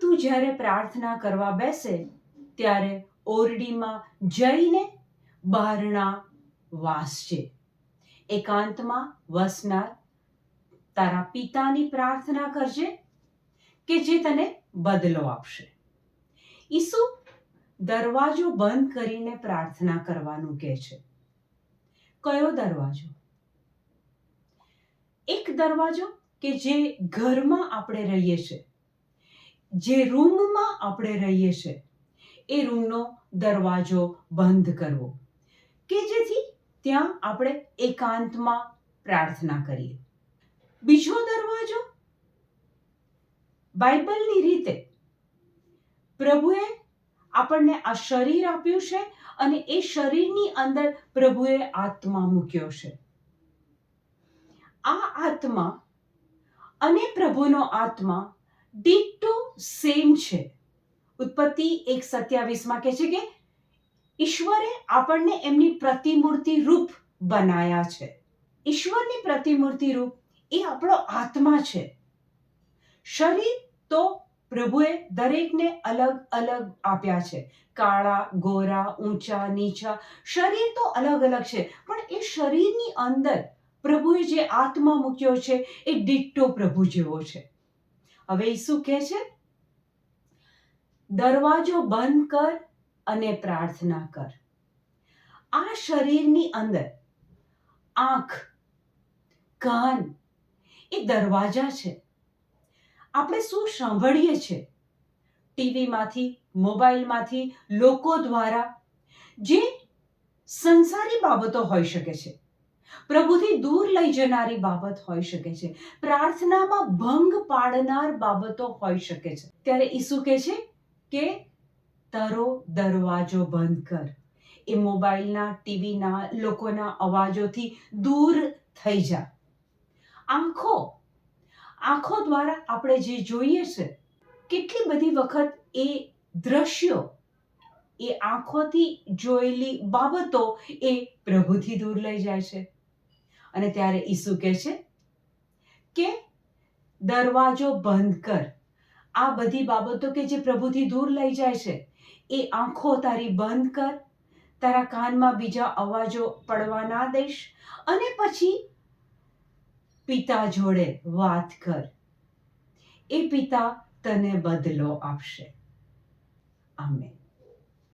તું જ્યારે પ્રાર્થના કરવા બેસે, ત્યારે ઓરડીમાં જઈને બહારણા વાસજે એકાંતમાં વસનાર તારા પિતાની પ્રાર્થના કરજે કે જે તને બદલો આપશે. ઈસુ દરવાજો બંધ કરીને પ્રાર્થના કરવાનું કહે છે. કયો દરવાજો? એક દરવાજો કે જે ઘરમાં આપણે રહીએ છીએ. જે રૂમમાં આપણે રહીએ છીએ એ રૂમનો દરવાજો બંધ કરવો કે જેથી ત્યાં આપણે એકાંતમાં પ્રાર્થના કરીએ. બીજો દરવાજો, બાઇબલની રીતે પ્રભુએ આપણને આ શરીર આપ્યું છે અને એ શરીરની અંદર પ્રભુએ આત્મા મૂક્યો છે. આ આત્મા અને પ્રભુનો આત્મા ડિટ્ટો સેમ છે. ઉત્પત્તિ એક સત્યાવીસમાં કહે છે કે ઈશ્વરે આપણને એમની પ્રતિમૂર્તિ રૂપ બનાયા છે. ઈશ્વરની પ્રતિમૂર્તિ રૂપ એ આપણો આત્મા છે. શરીર તો પ્રભુએ દરેકને અલગ અલગ આપ્યા છે. કાળા, ગોરા, ઊંચા, નીચા, શરીર તો અલગ અલગ છે. પણ એ શરીરની અંદર પ્રભુએ જે આત્મા મૂક્યો છે એ ડિટ્ટો પ્રભુ જેવો છે. હવે એ શું કહે છે? દરવાજો બંધ કર અને પ્રાર્થના કર. આ શરીરની અંદર આંખ, કાન એ દરવાજા છે. આપણે શું સાંભળીએ છીએ ટીવીમાંથી, મોબાઈલમાંથી, લોકો દ્વારા જે સંસારી બાબતો હોઈ શકે છે. પ્રભુથી દૂર લઈ જનારી બાબત હોઈ શકે છે. પ્રાર્થનામાં ભંગ પાડનાર બાબતો હોઈ શકે છે. ત્યારે ઈસુ કહે છે કે, તારો દરવાજો બંધ કર. એ મોબાઈલના, ટીવીના, લોકોના અવાજોથી દૂર થઈ જા. આંખો આંખો દ્વારા આપણે જે જોઈએ છે, કેટલી બધી વખત એ દ્રશ્યો, એ આંખોથી જોયેલી બાબતો એ પ્રભુથી દૂર લઈ જાય છે. અને ત્યારે ઈસુ કહે છે કે દરવાજો બંધ કર. આ બધી બાબતો કે જે પ્રભુથી દૂર લઈ જાય છે, એ આંખો તારી બંધ કર. તારા કાનમાં બીજા અવાજો પડવા ના દઈશ અને પછી પિતા જોડે વાત કર. એ પિતા તને બદલો આપશે. આમેન.